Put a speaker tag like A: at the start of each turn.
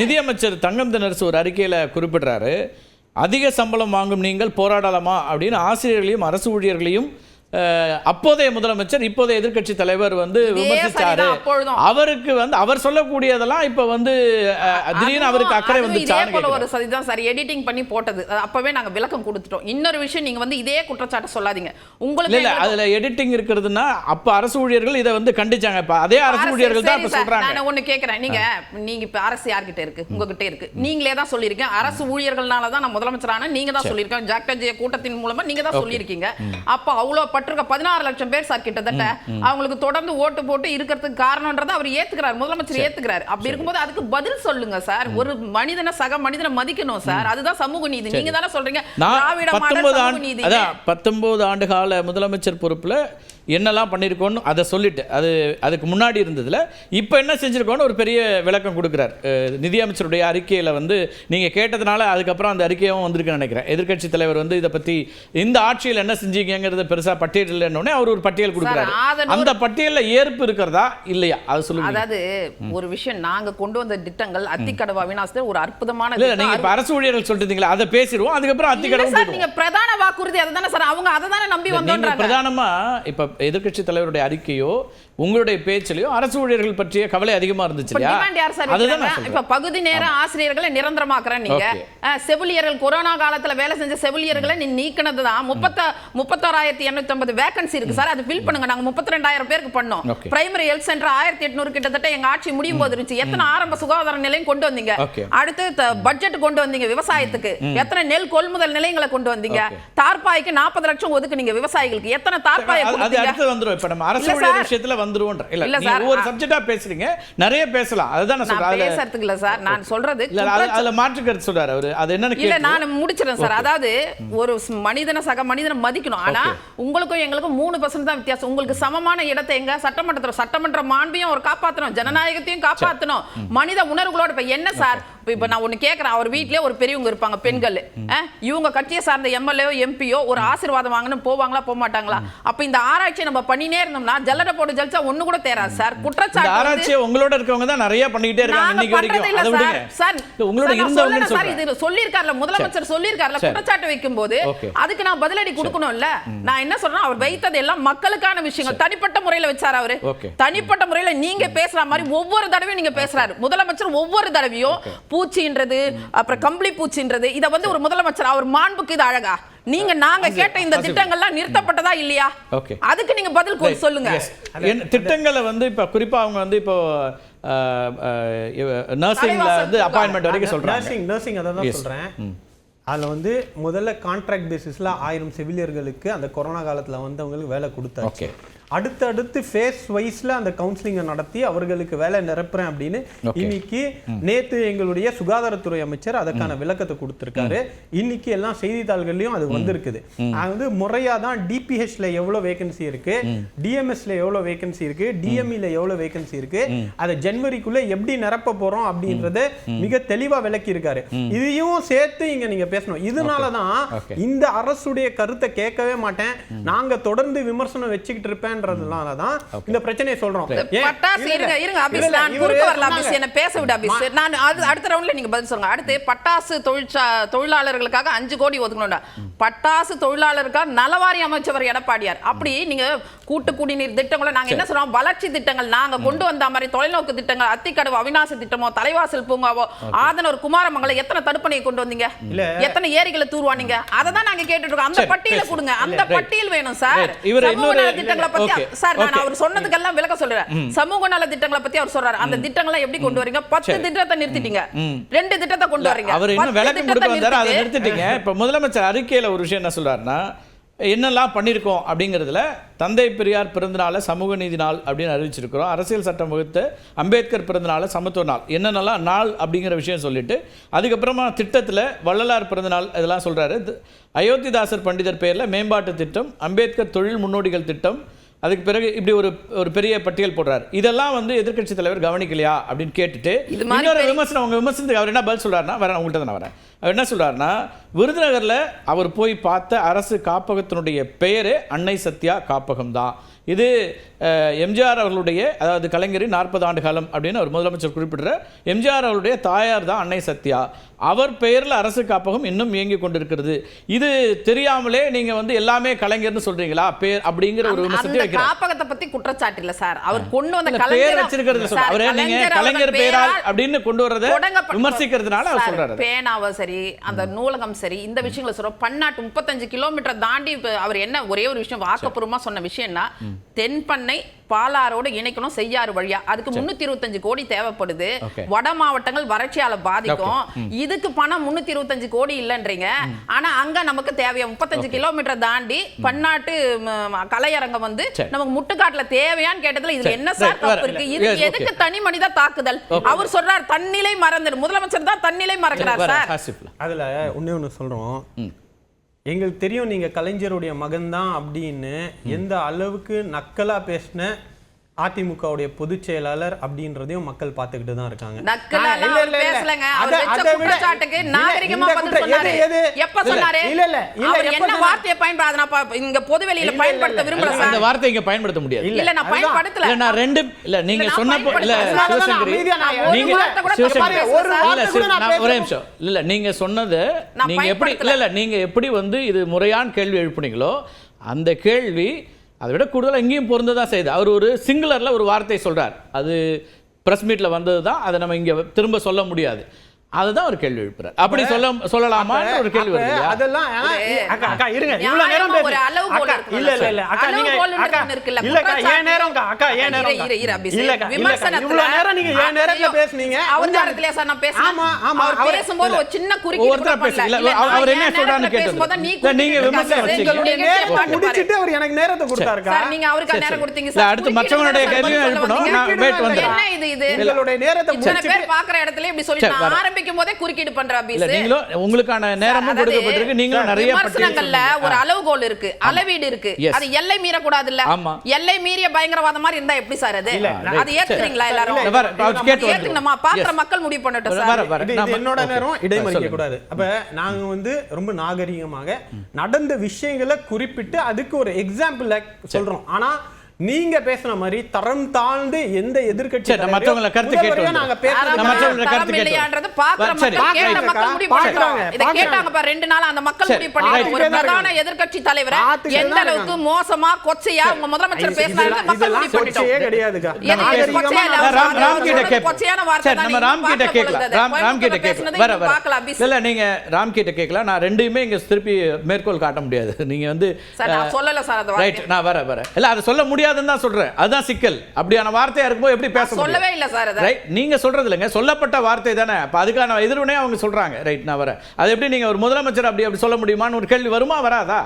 A: நிதியமைச்சர் தங்கம் தினரசு ஒரு அறிக்கையில் குறிப்பிடுறாரு. அதிக சம்பளம் வாங்கும் நீங்கள் போராடலாமா அப்படின்னு ஆசிரியர்களையும் அரசு ஊழியர்களையும் அப்போதைய முதலமைச்சர் இப்போதைய எதிர்க்கட்சி தலைவர் வந்து விமர்சிச்சாரு.
B: சரிதான்.
A: அவருக்கு வந்து அவர் சொல்லக்கூடியதெல்லாம் இப்ப வந்து திடீர்னு அவருக்கு அக்கறை
B: போல ஒரு
A: கேட்கிறேன்.
B: சதி தான் சார் எடிட்டிங் பண்ணி போட்டது. அப்பவே நாங்க விளக்கம் கொடுத்துட்டோம். இன்னொரு விஷயம் நீங்க வந்து இதே குற்றச்சாட்டை சொல்லாதீங்க. உங்களுக்கு
A: இல்ல அதுல எடிட்டிங் இருக்கிறதுனா அப்ப அரசு ஊழியர்கள் இதை வந்து கண்டிச்சாங்க. இப்ப அதே அரசு ஊழியர்கள் தான் இப்ப சொல்றாங்க.
B: நான் ஒண்ணு கேக்குறேன். நீங்க நீங்க இப்ப அரசு யார்கிட்ட இருக்கு? உங்ககிட்ட இருக்கு. நீங்களே தான் சொல்லியிருக்கேன். அரசு ஊழியர்கள்னால தான் நான் முதலமைச்சரான நீங்க தான் சொல்லியிருக்கேன். ஜாக்டஜிய கூட்டத்தின் மூலமா நீங்க தான் சொல்லியிருக்கீங்க. அப்ப அவ்வளவு பட்டிருக்க பதினாறு லட்சம் பேர் சார் கிட்டத்தட்ட அவங்களுக்கு தொடர்ந்து ஓட்டு போட்டு இருக்கிறதுக்கு காரணம்ன்றதை அவர் ஏத்துக்கிறார். முதலமைச்சர் ஏத்துக்கிறார். அப்படி இருக்கும்போது அதுக்கு பதில் சொல்லுங்க சார் ஒரு மனிதனை சக மனிதனை மதிக்கணும் சார் அதுதான் சமூக நீதி. நீங்க தானே சொல்றீங்க.
A: பத்தொன்பது ஆண்டு பத்தொன்பது ஆண்டு கால முதலமைச்சர் பொறுப்புல என்னெல்லாம் பண்ணியிருக்கோன்னு அதை சொல்லிட்டு அது அதுக்கு முன்னாடி இருந்ததுல இப்போ என்ன செஞ்சிருக்கோன்னு ஒரு பெரிய விளக்கம் கொடுக்குறார். நிதியமைச்சருடைய அறிக்கையில வந்து நீங்க கேட்டதுனால அதுக்கப்புறம் அந்த அறிக்கையும் வந்திருக்குன்னு நினைக்கிறேன். எதிர்க்கட்சி தலைவர் வந்து இதை பத்தி இந்த ஆட்சியில் என்ன செஞ்சீங்கிறத பெருசா பட்டியலிடனே அவர் ஒரு பட்டியல் கொடுக்குறாரு. அந்த பட்டியல்ல ஏற்பு இருக்கிறதா இல்லையா? அது சொல்லுங்க
B: அதாவது ஒரு விஷயம் நாங்க கொண்டு வந்த திட்டங்கள் அத்திக்கடவு அவினாசத்தில் ஒரு அற்புதமான
A: இல்ல
B: திட்டம்.
A: நீங்க இப்ப அரசு ஊழியர்கள் சொல்லிட்டு இருந்தீங்களா அதை பேசிடுவோம் அதுக்கப்புறம்
B: இல்ல
A: அத்திக்கடவும்
B: சார்
A: போயிடுவோம்.
B: நீங்க பிரதான வாக்குறுதி அதுதானே சார் அவங்க அதை தானே நம்பி வந்தோன்றாங்க.
A: பிரதானமா இப்ப எதிர்க்கட்சி தலைவருடைய அறிக்கையோ உங்களுடைய பேச்சிலையோ அரசு ஊழியர்கள் பற்றிய கவலை அதிகமா இருந்துச்சு
B: இப்ப பகுதி நேர ஆசிரியர்களை நிரந்தரமாக்குறேன் நீங்க. செவிலியர்கள் கொரோனா காலத்துல வேலை செஞ்ச செவிலியர்களை நீ நீக்கினது தான். முப்பத்த முப்பத்தோராயிரத்தி எண்ணூத்தி ஐம்பது வேகன்சி இருக்கு சார். அது ஃபில் பண்ணுங்க. நாங்க முப்பத்தி ரெண்டாயிரம் பேருக்கு பண்ணோம். பிரைமரி ஹெல்த் சென்டர் ஆயிரத்தி எட்நூறு கிட்டத்தட்ட எங்க ஆட்சி முடியும் போது இருந்துச்சு. எத்தனை ஆரம்ப சுகாதார நிலையம் கொண்டு வந்தீங்க. அடுத்து பட்ஜெட் கொண்டு வந்தீங்க விவசாயத்துக்கு. எத்தனை நெல் கொள்முதல் நிலையங்களை கொண்டு வந்தீங்க. தார்பாய்க்கு நாற்பது லட்சம் ஒதுக்குனீங்க விவசாயிகளுக்கு. எத்தனை தார்பாயை
A: அடுத்து வந்துரும். இப்ப நம்ம அரசு ஊழியர். விஷயத்துல வந்துருவோன்ற. இல்ல
B: இல்ல சார், அ-
A: சப்ஜெக்டா பேசுறீங்க நிறைய பேசலாம். அதுதான் நான் சொல்றேன்.
B: பேசுறதுக்கு இல்ல சார். நான் சொல்றது
A: இல்ல அதுல மாற்று கருத்து சொல்றாரு அவரு. அது என்னன்னு
B: இல்ல நான் முடிச்சிடறேன் சார். அதாவது ஒரு மனிதனை சக மனிதனை மதிக்கணும். ஆனா உங்களுக்கும் எங்களுக்கும் மூணு பர்சன்ட் தான் வித்தியாசம். உங்களுக்கு சமமான இடத்தை எங்க? சட்டமன்றத்துல. சட்டமன்ற மாண்பையும் அவர் காப்பாத்தணும். ஜனநாயகத்தையும் காப்பாத்தணும். மனித உணர்வுகளோட இப்ப என்ன சார்? இப்ப- இப்ப நான் ஒண்ணு கேக்குறேன். அவர் வீட்லயே ஒரு பெரியவங்க இருப்பாங்க பெண்கள். இவங்க கட்சியை சார்ந்த எம்எல்ஏ எம்பியோ ஒரு ஆசீர்வாதம் வாங்கணும் போவாங்களா போக மாட்டாங்களா? அப்ப இந்த ஆராய்ச்சி நம்ம பண்ணினே இருந்தோம்னா ஜல்லடை போட்டு ஜலிச்சா ஒண்ணு கூட தேராது சார். குற்றச்சாட்டு
A: ஆராய்ச்சியை உங்களோட இருக்கவங்க தான் நிறைய பண்ணிக்கிட்டே இருக்காங்க இன்னைக்கு வரைக்கும்.
B: இல்ல சார்.
A: இல்ல, உங்களோட இருந்தவங்க
B: சார், இது சொல்லியிருக்காருல்ல, முதலமைச்சர் சொல்லியிருக்காருல்ல,
A: சரி.
B: குற்றச்சாட்டு வைக்கும்போது. அதுக்கு நான் பதிலடி கொடுக்கணும்ல? நான் என்ன சொல்றேன், அவர் வைத்தது எல்லாம் மக்களுக்கான விஷயங்கள். தனிப்பட்ட முறையில வச்சாரு அவரு. தனிப்பட்ட முறையில நீங்க பேசுற மாதிரி ஒவ்வொரு தடவையும் நீங்க பேசுறாரு. முதலமைச்சர் ஒவ்வொரு தடவையும் பூச்சின்றது, அப்புறம் கம்பளி பூச்சின்றது, இத வந்து ஒரு முதலமைச்சர் அவர் மாண்புக்கு இது அழகா. நீங்க நாங்க கேட்ட இந்த திட்டங்கள்லாம் நிறுத்தப்பட்டதா இல்லையா. அதுக்கு நீங்க பதில் சொல்லுங்க.
A: திட்டங்களை வந்து இப்ப குறிப்பா அவங்க வந்து இப்போ நர்சிங்ல வந்து. அப்பாயின்மெண்ட் வரைக்கும் சொல்றாங்க.
C: நர்சிங் நர்சிங் அதை தான். சொல்றேன். அதுல வந்து முதல்ல கான்ட்ராக்ட் பேசிஸ்ல ஆயிரம் செவிலியர்களுக்கு அந்த கொரோனா காலத்துல வந்தவங்களுக்கு வேலை கொடுத்தாச்சு.
A: Okay.
C: அடுத்து அடுத்து ஃபேஸ் வைஸ்ல அந்த கவுன்சிலிங்கை நடத்தி அவர்களுக்கு வேலை நிரப்புறேன் அப்படின்னு. இன்னைக்கு நேத்து எங்களுடைய சுகாதாரத்துறை அமைச்சர் அதற்கான விளக்கத்தை கொடுத்திருக்காரு. இன்னைக்கு எல்லாம் செய்தித்தாள்கள்லயும் அது வந்திருக்குது. அது வந்து முறையா தான் டிபிஹெச்ல எவ்வளவு வேகன்சி இருக்கு டிஎம்எஸ்ல எவ்வளவு வேகன்சி இருக்கு டிஎம்இல எவ்வளவு வேகன்சி இருக்கு அதை ஜனவரிக்குள்ள எப்படி நிரப்ப போறோம் அப்படின்றத மிக தெளிவா விளக்கி இருக்காரு இதையும் சேர்த்து இங்க நீங்க பேசணும். இதனாலதான். இந்த அரசுடைய கருத்தை கேட்கவே மாட்டேன். நாங்க தொடர்ந்து விமர்சனம் வச்சுக்கிட்டு இருப்பேன்றதுனால தான் இந்த பிரச்சனையை சொல்றோம்?
B: பட்டாசு இருங்க. இருங்க அபிஸ் நான் குறுக்க வரல அபிஸ். என்ன பேச விட அபிஸ் நான் அது அடுத்த ரவுண்ட்ல நீங்க பதில் சொல்லுங்க அடுத்து பட்டாசு தொழிற்சா தொழிலாளர்களுக்காக அஞ்சு கோடி ஒதுக்கணும்டா பட்டாசு தொழிலாளருக்காக நலவாரி அமைச்சவர் எடப்பாடியார் அப்படி நீங்க கூட்டு குடிநீர் திட்டங்களை நாங்க என்ன சொல்றோம்? வளர்ச்சி திட்டங்கள். நாங்க கொண்டு வந்த மாதிரி தொலைநோக்கு திட்டங்கள் அத்திக்கடவு அவிநாசி திட்டமோ தலைவாசல் பூங்காவோ ஆதனூர் குமாரமங்கலம் எத்தனை தடுப்பணையை கொண்டு வந்தீங்க. எத்தனை ஏரிகளை தூர்வானீங்க? அதை தான் நாங்க கேட்டுட்டு இருக்கோம் அந்த பட்டியலை. கொடுங்க. அந்த. பட்டியல் வேணும் சார் சமூக
A: இன்னொரு-
B: நல திட்டங்களை பத்தி. சார் நான். அவர் சொன்னதுக்கெல்லாம் விளக்க சொல்றேன். சமூக நல திட்டங்களை பத்தி அவர் சொல்றாரு. அந்த திட்டங்களை எப்படி கொண்டு வரீங்க? பத்து. திட்டத்தை நிறுத்திட்டீங்க. ரெண்டு திட்டத்தை கொண்டு வரீங்க.
A: அவர் இன்னும் விளக்கம் கொடுக்க வந்தாரு அதை
B: நிறுத்திட்டு-
A: நிறுத்திட்டீங்க. இப்ப முதலமைச்சர் அறிக்கையில ஒரு விஷயம் என்ன சொல்றாருன்னா என்னெல்லாம் பண்ணியிருக்கோம் அப்படிங்கிறதுல தந்தை பெரியார் பிறந்தநாளை சமூக நீதி நாள் அப்படின்னு அறிவிச்சிருக்கிறோம். அரசியல் சட்டம் வகுத்து அம்பேத்கர் பிறந்தநாளை சமத்துவ நாள். என்னென்னலாம் நாள் அப்படிங்கிற விஷயம் சொல்லிட்டு அதுக்கப்புறமா திட்டத்தில் வள்ளலார் பிறந்தநாள் இதெல்லாம் சொல்கிறாரு அயோத்திதாசர் பண்டிதர் பேரில் மேம்பாட்டு திட்டம் அம்பேத்கர் தொழில் முன்னோடிகள் திட்டம் அதுக்கு பிறகு இப்படி ஒரு ஒரு பெரிய பட்டியல் போடுறாரு. இதெல்லாம் வந்து எதிர்க்கட்சி தலைவர் கவனிக்கலையா அப்படின்னு கேட்டுட்டு இன்னொரு விமர்சனம் அவங்க விமர்சனத்துக்கு அவர் என்ன பதில் சொல்றாருன்னா வரேன் உங்கள்கிட்ட தான் வரேன். அவர் என்ன சொல்றாருன்னா விருதுநகர்ல அவர் போய் பார்த்த அரசு காப்பகத்தினுடைய பெயரே அன்னை சத்யா காப்பகம் தான். இது எம்ஜிஆர் அவர்களுடைய அதாவது கலைஞரின் நாற்பது ஆண்டு காலம் அப்படின்னு அவர் முதலமைச்சர் குறிப்பிடுற எம்ஜிஆர் அவருடைய தாயார் தான் அன்னை சத்யா. அவர் பெயரில் அரசு காப்பகம் இன்னும் இயங்கி கொண்டிருக்கிறது. இது தெரியாமலே நீங்க வந்து எல்லாமே கலைஞர்னு சொல்றீங்களா? பேர் அப்படிங்கிற ஒரு விமர்சனத்தை வைக்கிறார்.
B: காப்பகத்தை பத்தி குற்றச்சாட்டு இல்ல சார். அவர் கொண்டு வந்த
A: பேர் வச்சிருக்கிறது
B: சார்,
A: அவரே நீங்க
B: கலைஞர்
A: பேரால்
B: பெயரால்
A: அப்படின்னு கொண்டு
B: தொடங்கப்பட்ட-
A: விமர்சிக்கிறதுனால அவர் சொல்றாரு.
B: பேனாவை சரி அந்த நூலகம் சரி இந்த விஷயங்களை சொல்றோம் பன்னாட்டு முப்பத்தஞ்சு கிலோமீட்டர் தாண்டி அவர் என்ன ஒரே ஒரு விஷயம் வாக்கப்பூர்வமா சொன்ன விஷயம்னா தென்பண்ணை பாலாரோடு இணைக்கணும் செய்யாறு வழியா. அதுக்கு முன்னூத்தி இருபத்தஞ்சு கோடி தேவைப்படுது. வட மாவட்டங்கள் வறட்சியால பாதிக்கும். இதுக்கு பணம் முன்னூத்தி இருபத்தஞ்சு கோடி இல்லைன்றீங்க. ஆனா அங்க நமக்கு தேவையா? முப்பத்தஞ்சு கிலோமீட்டர் தாண்டி பன்னாட்டு கலையரங்கம் வந்து. நமக்கு முட்டுக்காட்டுல தேவையான்னு கேட்டதுல இதுல. என்ன சார். தப்பு இருக்கு? இது. எதுக்கு தனி மனித தாக்குதல்? அவர் சொல்றார் தன்னிலை மறந்துடு முதலமைச்சர் தான் தன்னிலை மறக்கிறார் சார்.
C: அதுல ஒண்ணே ஒண்ணு சொல்றோம். எங்களுக்கு தெரியும் நீங்கள் கலைஞருடைய மகன்தான் அப்படின்னு எந்த அளவுக்கு நக்கலாக பேசின அதிமுகவுடைய பொதுச் செயலாளர் அப்படின்றதையும் மக்கள் பார்த்துக்கிட்டு தான் இருக்காங்க.
B: இங்க பொதுவெளியில பயன்படுத்த. விரும்பல
A: அந்த வார்த்தை இங்க பயன்படுத்த முடியாது.
C: இல்ல,
B: நான்
C: அதுதான்.
B: பயன்படுத்தல.
A: இல்ல நான் ரெண்டு இல்ல நீங்க சொன்னப்போ இல்ல சிவசங்கரி நீங்க
B: வார்த்தை கூட
A: சிவசங்கரி
B: தப்பா
C: ஒரு
B: பேசல
C: வார்த்தை
A: இல்ல. நிமிஷம். நீங்க சொன்னது நீங்க எப்படி இல்ல இல்ல நீங்க எப்படி வந்து இது முறையான கேள்வி எழுப்புனீங்களோ அந்த கேள்வி அதை விட கூடுதலாக இங்கேயும் தான் செய்யுது அவர் ஒரு சிங்குலரில் ஒரு வார்த்தை சொல்கிறார் அது ப்ரெஸ் மீட்டில் வந்தது தான் அதை நம்ம இங்கே திரும்ப சொல்ல முடியாது. அதுதான் ஒரு கேள்வி எழுப்புறார் அப்படி சொல்ல சொல்லலாமான்னு ஒரு கேள்வி வருது?
C: அதெல்லாம் அக்கா அக்கா இருங்க இவ்வளவு நேரம்
B: ஒரு
C: அக்கா, இல்ல இல்ல இல்ல அக்கா. நீங்க அக்கா
B: இருக்குல்ல.
C: இல்லக்கா ஏன் நேரம்க்கா அக்கா ஏன் நேரம்
B: இரு, இரு.
C: இல்லக்கா இல்லக்கா
B: விமர்சனத்துல-
C: இவ்வளவு நேரம் நீங்க ஏன் நேரத்துல பேசுனீங்க
B: அவர்
C: கொஞ்சம்
B: நேரத்திலயா சார் நான் பேசினேன்?
C: ஆமா ஆமா
B: அவர் பேசும்போது
A: இல்ல.
B: ஒரு சின்ன. பண்ணல.
A: இல்ல,
B: இல்ல,
A: அவர் என்ன
B: நேரத்துல
A: கேட்டது. இல்ல, நீங்க விமர்சனம். வச்சீங்க.
C: முடிச்சிட்டு அவர் எனக்கு நேரத்தை கொடுத்தாருக்கா
B: சார் நீங்க அவருக்கு நேரம். கொடுத்தீங்க
A: இல்ல,
B: சார்
A: அடுத்து மற்றவங்களுடைய கேள்வியும். எழுப்பணும். நான் wait வந்துடுறேன்.
B: என்ன இது இது
C: உங்களுடைய நேரத்தை முடிச்சிட்டு
B: பேர் பாக்குற இடத்துல இப்படி சொல்லி நான்
A: வரேன்.
B: ஆரம்பிக்கும் போதே குறுக்கீடு பண்ற
A: இல்ல
B: அபிஷேக்
A: நீங்களும் உங்களுக்கான நேரமும் கொடுக்கப்பட்டிருக்கு நீங்களும் நிறைய
B: விமர்சனங்கள்ல. ஒரு. அளவுகோல் இருக்கு அளவீடு இருக்கு. அது எல்லை மீறக்கூடாதுல்ல
A: ஆமா.
B: எல்லை மீறிய பயங்கரவாதம் மாதிரி இருந்தா எப்படி சார் அது
C: இல்ல.
B: அது ஏத்துக்கிறீங்களா எல்லாரும்
A: இல்ல,
B: ஏத்துக்கணுமா. பாக்குற. மக்கள் முடிவு பண்ணட்டும் சார்
C: என்னோட. நேரம் இடைமறிக்க. கூடாது அப்ப நாங்க வந்து ரொம்ப நாகரிகமாக நடந்த விஷயங்களை குறிப்பிட்டு அதுக்கு ஒரு எக்ஸாம்பிள் சொல்றோம் ஆனா நீங்க பேசுன மாதிரி தரம் தாழ்ந்து எந்த
A: நான் மற்றவங்கள கருத்து.
C: நாங்க
A: நம்ம மற்றவங்கள கருத்து கேட்டு
B: இல்லையான்றது பாக்குற
A: வர, சரி.
B: மக்கள் கேட்ட
C: பார்க்கறாங்க,
B: மக்கள் முடிவு
C: பார்க்கறாங்க,
B: பண்ணட்டும் இதை
C: பார்க்கறாங்க.
B: கேட்டாங்க ரெண்டு நாள் அந்த மக்கள் முடிவு ஒரு பிரதான. எதிர்க்கட்சி தலைவரை
C: பார்த்துக்கிட்டே
B: எந்த அளவுக்கு. மோசமா கொச்சையா உங்க முதலமைச்சர் பேசினாரு
C: இதெல்லாம்
B: மக்கள் முடிவு
C: கொச்சையே
B: பண்ணிட்டோம்
C: கிடையாதுக்கா
A: ராம் கிட்ட கேட்போம் சரி நம்ம ராம் கிட்ட கேட்கலாம். ராம் ராம் கிட்ட கேட்கலாம். வர வர. இல்ல நீங்க ராம் கிட்ட கேட்கலாம். நான் ரெண்டையுமே இங்க திருப்பி மேற்கோள் காட்ட முடியாது. நீங்க வந்து
B: சார் நான் சொல்லல சார் அந்த
A: ரைட் நான் வர வர. இல்ல அதை சொல்ல முடியாதுன்னு தான் சொல்றேன். அதுதான் சிக்கல். அப்படியான வார்த்தையா இருக்கும்போது எப்படி பேச
B: சொல்லவே இல்ல சார்
A: ரைட் நீங்க சொல்றது இல்லைங்க. சொல்லப்பட்ட வார்த்தை தானே. அப்ப அதுக்கான எதிர்வினை அவங்க சொல்றாங்க. ரைட் நான் வரேன். அது எப்படி நீங்க ஒரு முதலமைச்சர் அப்படி அப்படி சொல்ல முடியுமான்னு ஒரு கேள்வி வருமா வராதா?